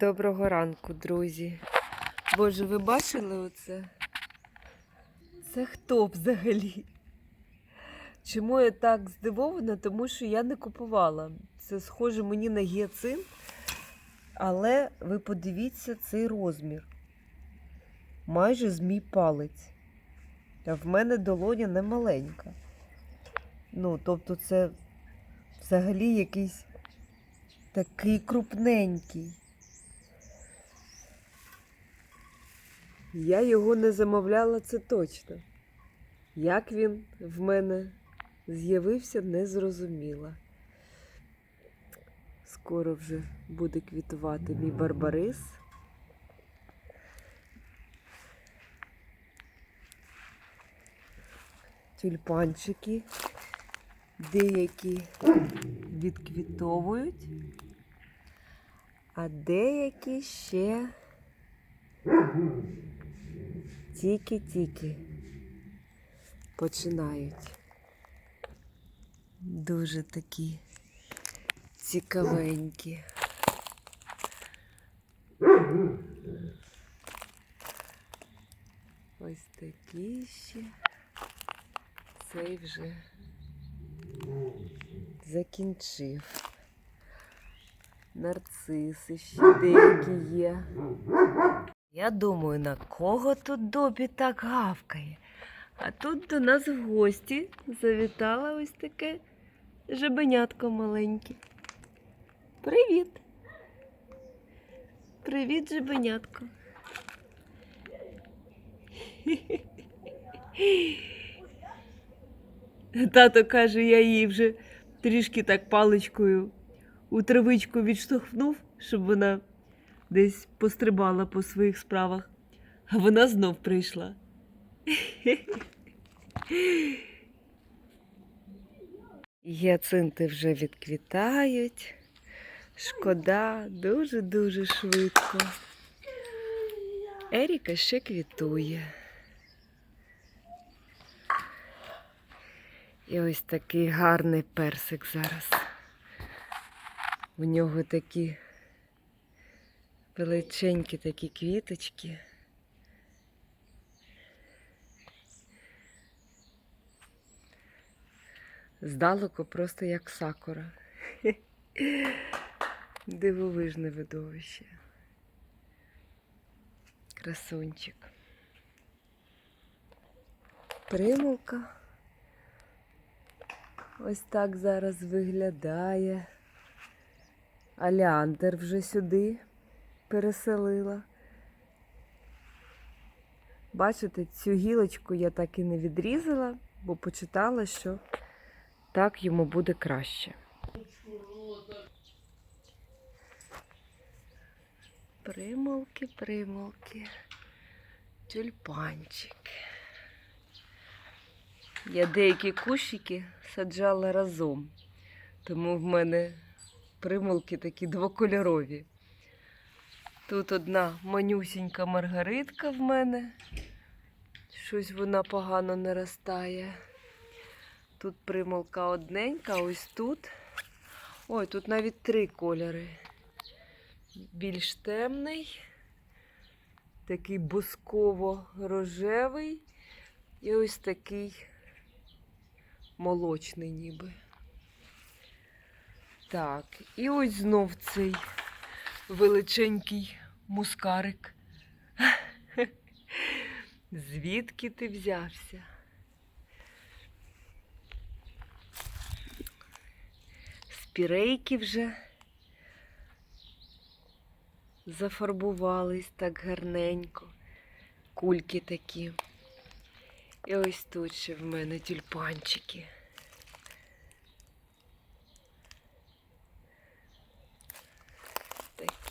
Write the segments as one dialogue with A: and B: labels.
A: Доброго ранку, друзі. Боже, ви бачили оце? Це хто взагалі? Чому я так здивована? Тому що я не купувала. Це схоже мені на гіацин, але ви подивіться цей розмір. Майже з мій палець. А в мене долоня не маленька. Ну, тобто, це взагалі якийсь такий крупненький. Я його не замовляла, це точно. Як він в мене з'явився, не зрозуміла. Скоро вже буде квітувати мій барбарис. Тюльпанчики. Деякі відквітовують, а деякі ще тільки-тільки починають. Дуже такі цікавенькі. Ось такі ще. Цей вже закінчив. Нарциси ще деякі є. Я думаю, на кого тут добі так гавкає. А тут до нас в гості завітала ось таке жабенятко маленьке. Привіт. Привіт, жабенятко. Тато каже, я її вже трішки так паличкою у травичку відштовхнув, щоб вона десь пострибала по своїх справах, а вона знов прийшла. Гіацинти вже відквітають. Шкода, дуже-дуже швидко. Еріка ще квітує. І ось такий гарний персик зараз. У нього такі величенькі такі квіточки. Здалеку просто як сакура. Дивовижне видовище. Красунчик. Примулка. Ось так зараз виглядає. Аліандр вже сюди переселила. Бачите, цю гілочку я так і не відрізала, бо почитала, що так йому буде краще. Примолки, примолки, тюльпанчик. Я деякі кущики саджала разом, тому в мене примулки такі двокольорові. Тут одна манюсінька маргаритка в мене. Щось вона погано наростає. Тут примулка одненька, ось тут. Ой, тут навіть три кольори. Більш темний, такий бусково-рожевий і ось такий молочний ніби. Так, і ось знов цей величенький мускарик. Звідки ти взявся? Спірейки вже зафарбувались так гарненько. Кульки такі. І ось тут ще в мене тюльпанчики.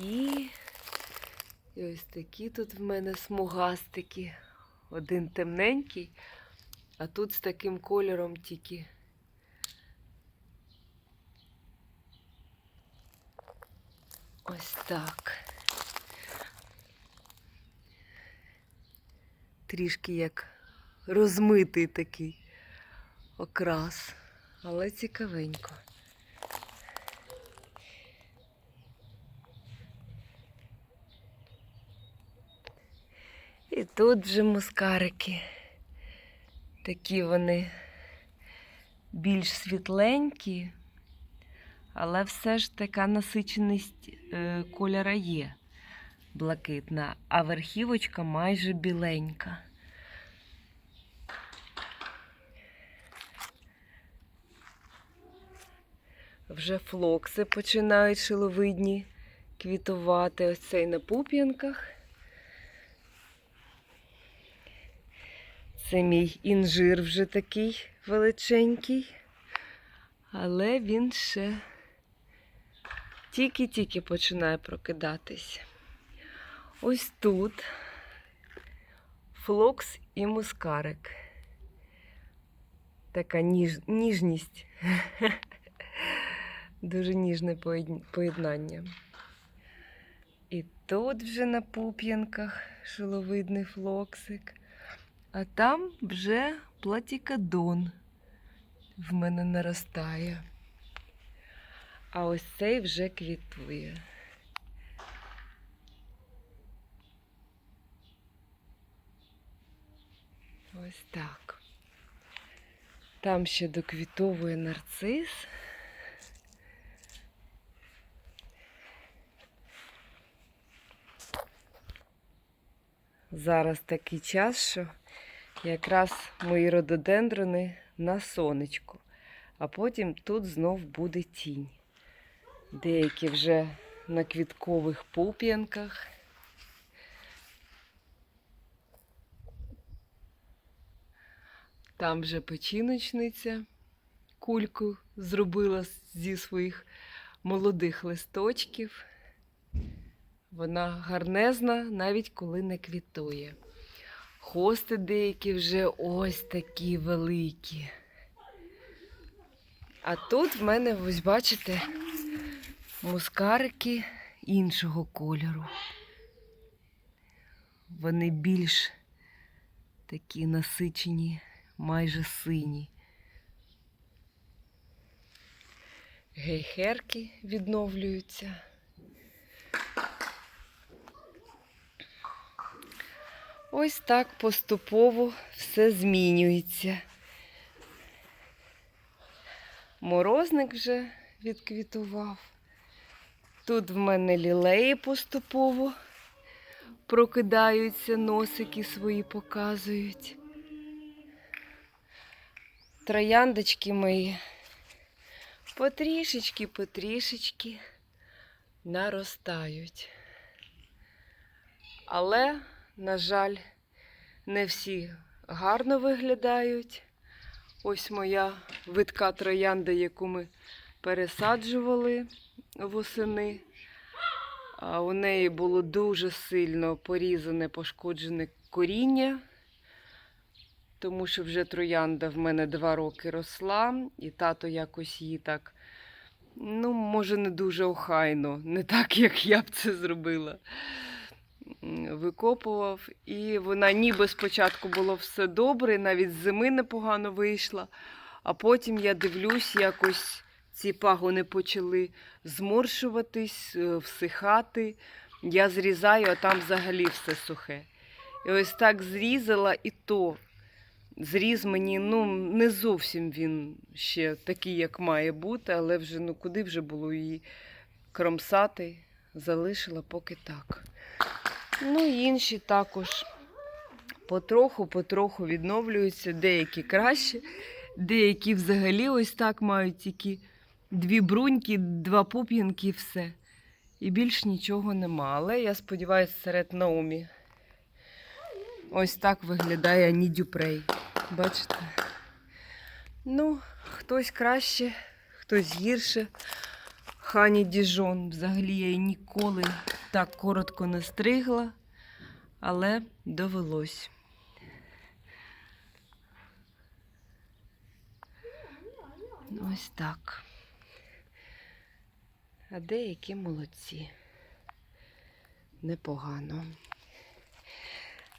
A: Такі. І ось такі тут в мене смугастики. Один темненький, а тут з таким кольором тільки. Ось так. Трішки як розмитий такий окрас, але цікавенько. І тут вже мускарики. Такі вони більш світленькі, але все ж така насиченість е, кольора є блакитна, а верхівочка майже біленька. Вже флокси починають шиловидні квітувати. Ось цей на пуп'янках. Це мій інжир вже такий величенький, але він ще тільки-тільки починає прокидатись. Ось тут флокс і мускарик. Така ніж, ніжність. Дуже ніжне поєднання. І тут вже на пуп'янках шиловидний флоксик. А там вже платікадон в мене наростає. А ось цей вже квітує. Ось так. Там ще доквітовує нарцис. Зараз такий час, що якраз мої рододендрони на сонечку, а потім тут знов буде тінь. Деякі вже на квіткових пуп'янках. Там вже печіночниця кульку зробила зі своїх молодих листочків. Вона гарнезна, навіть коли не квітує. Хости деякі вже ось такі великі. А тут в мене, ось бачите, мускарики іншого кольору. Вони більш такі насичені, майже сині. Гейхерки відновлюються. Ось так поступово все змінюється. Морозник вже відквітував. Тут в мене лілеї поступово прокидаються, носики свої показують. Трояндочки мої потрішечки, потрішечки наростають. Але на жаль, не всі гарно виглядають. Ось моя витка троянда, яку ми пересаджували восени. А у неї було дуже сильно порізане, пошкоджене коріння, тому що вже троянда в мене два роки росла, і тато якось її так, ну, може, не дуже охайно, не так, як я б це зробила викопував, і вона ніби спочатку було все добре, навіть з зими непогано вийшла. А потім я дивлюсь, якось ці пагони почали зморшуватись, е, всихати. Я зрізаю, а там взагалі все сухе. І ось так зрізала, і то зріз мені, ну, не зовсім він ще такий, як має бути, але вже ну куди вже було її кромсати, залишила поки так. Ну і інші також потроху-потроху відновлюються, деякі краще, деякі взагалі ось так мають тільки дві бруньки, два пуп'янки і все. І більш нічого нема. Але я сподіваюся, серед Наумі. Ось так виглядає Ані Дюпрей. Бачите? Ну, хтось краще, хтось гірше. Хані Діжон. Взагалі я її ніколи так коротко не стригла, але довелось. Ось так. А деякі молодці. Непогано.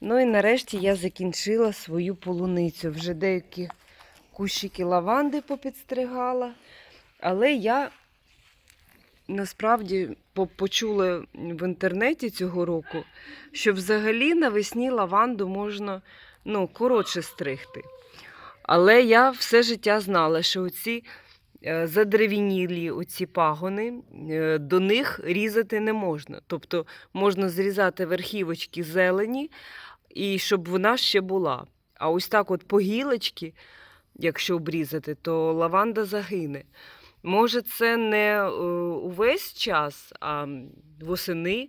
A: Ну і нарешті я закінчила свою полуницю. Вже деякі кущики лаванди попідстригала, але я насправді по- почула в інтернеті цього року, що взагалі навесні лаванду можна ну, коротше стригти. Але я все життя знала, що оці е, задеревінілі оці пагони, е, до них різати не можна. Тобто можна зрізати верхівочки зелені, і щоб вона ще була. А ось так от по гілочки, якщо обрізати, то лаванда загине. Може, це не е, увесь час, а восени.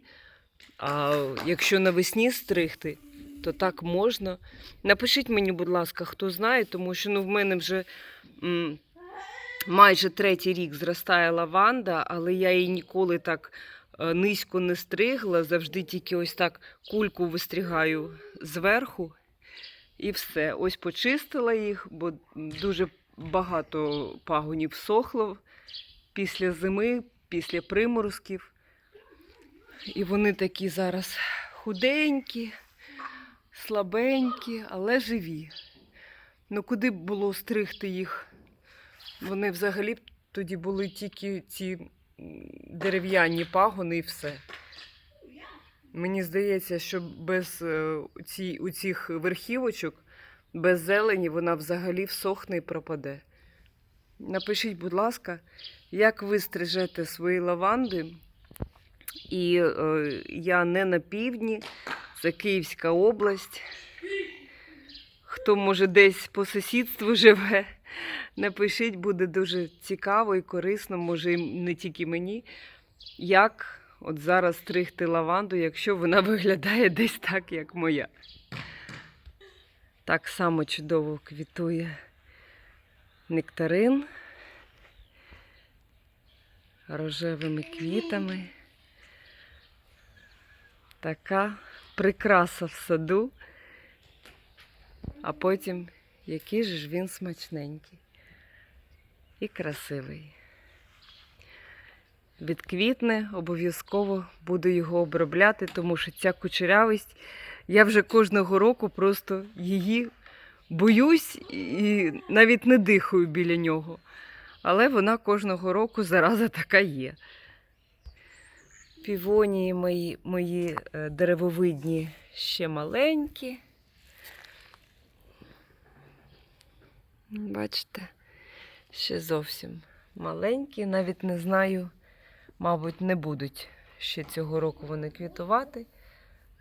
A: А якщо навесні стригти, то так можна. Напишіть мені, будь ласка, хто знає, тому що ну, в мене вже м, майже третій рік зростає лаванда, але я її ніколи так е, низько не стригла. Завжди тільки ось так кульку вистригаю зверху. І все. Ось почистила їх, бо дуже багато пагонів сохло після зими, після приморозків. І вони такі зараз худенькі, слабенькі, але живі. Ну куди було стригти їх? Вони взагалі тоді були тільки ці дерев'яні пагони і все. Мені здається, що без е, у цих верхівочок, без зелені, вона взагалі всохне і пропаде. Напишіть, будь ласка, як ви стрижете свої лаванди. І е, я не на півдні, це Київська область. Хто може десь по сусідству живе, напишіть, буде дуже цікаво і корисно, може, не тільки мені, як от зараз стригти лаванду, якщо вона виглядає десь так, як моя. Так само чудово квітує нектарин рожевими квітами. Така прикраса в саду, а потім який же ж він смачненький і красивий. Відквітне, обов'язково буду його обробляти, тому що ця кучерявість, я вже кожного року просто її боюсь і навіть не дихаю біля нього. Але вона кожного року зараза така є. Півонії мої, мої е, деревовидні ще маленькі. Бачите, ще зовсім маленькі. Навіть не знаю, мабуть, не будуть ще цього року вони квітувати,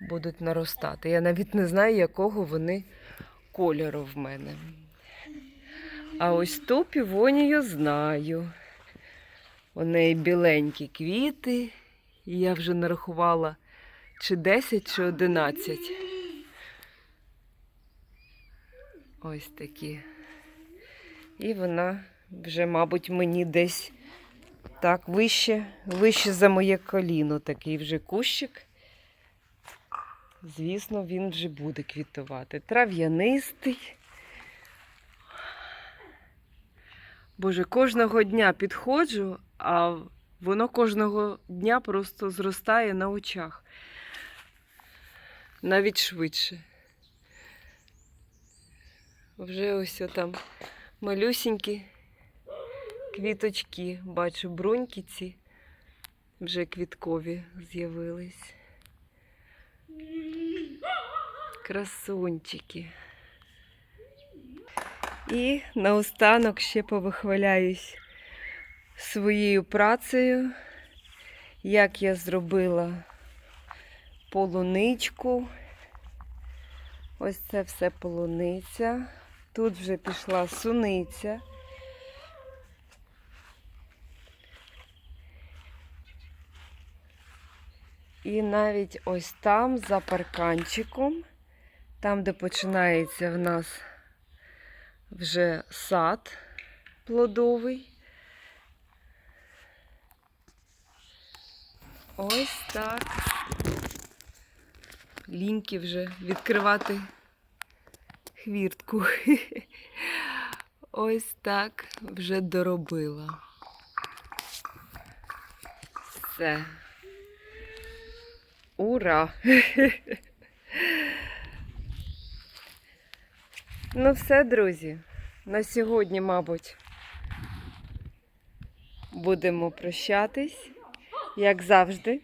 A: будуть наростати. Я навіть не знаю, якого вони кольору в мене. А ось ту півонію знаю. У неї біленькі квіти. І я вже нарахувала чи 10, чи 11. Ось такі. І вона вже, мабуть, мені десь так вище, вище за моє коліно. Такий вже кущик. Звісно, він вже буде квітувати. Трав'янистий. Боже, кожного дня підходжу, а воно кожного дня просто зростає на очах. Навіть швидше. Вже ось там малюсінькі квіточки. Бачу, бруньки ці вже квіткові з'явились. Красунчики. І наостанок ще повихваляюсь своєю працею, як я зробила полуничку. Ось це все полуниця. Тут вже пішла суниця. І навіть ось там, за парканчиком, там, де починається в нас вже сад плодовий. Ось так. Ліньки вже відкривати хвіртку. Ось так вже доробила. Все. Ура! Ну, все, друзі. На сьогодні, мабуть, будемо прощатись. як завжди.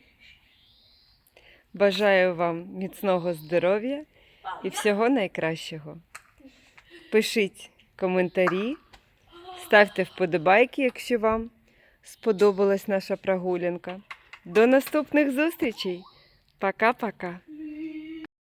A: Бажаю вам міцного здоров'я і всього найкращого. Пишіть коментарі, ставте вподобайки, якщо вам сподобалась наша прогулянка. До наступних зустрічей! Пока-пока!